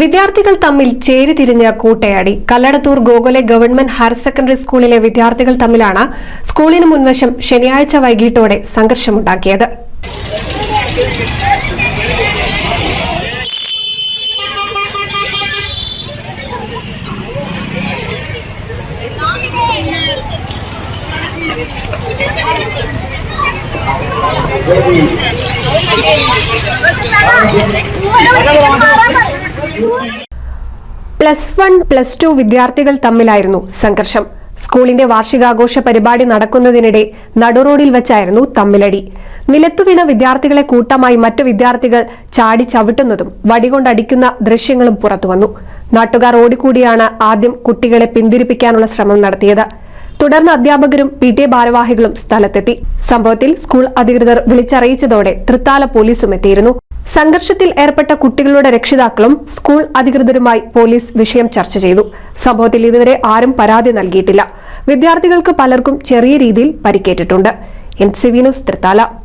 വിദ്യാർത്ഥികൾ തമ്മിൽ ചേരിതിരിഞ്ഞ കൂട്ടയാടി. കല്ലടത്തൂർ ഗോകുലെ ഗവൺമെന്റ് ഹയർ സെക്കൻഡറി സ്കൂളിലെ വിദ്യാർത്ഥികൾ തമ്മിലാണ് സ്കൂളിന് മുൻവശം ശനിയാഴ്ച വൈകിട്ടോടെ സംഘർഷമുണ്ടാക്കിയത്. പ്ലസ് വൺ പ്ലസ് ടു വിദ്യാർത്ഥികൾ തമ്മിലായിരുന്നു സംഘർഷം. സ്കൂളിന്റെ വാർഷികാഘോഷ പരിപാടി നടക്കുന്നതിനിടെ നടുറോഡിൽ വെച്ചായിരുന്നു തമ്മിലടി. നിലത്തുവീണ വിദ്യാർത്ഥികളെ കൂട്ടമായി മറ്റു വിദ്യാർത്ഥികൾ ചാടി ചവിട്ടുന്നതും വടികൊണ്ടടിക്കുന്ന ദൃശ്യങ്ങളും പുറത്തുവന്നു. നാട്ടുകാർ ഓടിക്കൂടിയാണ് ആദ്യം കുട്ടികളെ പിന്തിരിപ്പിക്കാനുള്ള ശ്രമം നടത്തിയത്. തുടർന്ന് അധ്യാപകരും പി ടി എ ഭാരവാഹികളും സ്ഥലത്തെത്തി. സംഭവത്തിൽ സ്കൂൾ അധികൃതർ വിളിച്ചറിയിച്ചതോടെ തൃത്താല പോലീസും എത്തിയിരുന്നു. സംഘർഷത്തിൽ ഏർപ്പെട്ട കുട്ടികളുടെ രക്ഷിതാക്കളും സ്കൂൾ അധികൃതരുമായി പോലീസ് വിഷയം ചർച്ച ചെയ്തു. സംഭവത്തിൽ ഇതുവരെ ആരും പരാതി നൽകിയിട്ടില്ല. വിദ്യാർത്ഥികൾക്ക് പലർക്കും ചെറിയ രീതിയിൽ പരിക്കേറ്റിട്ടുണ്ട്. N C Thrithala.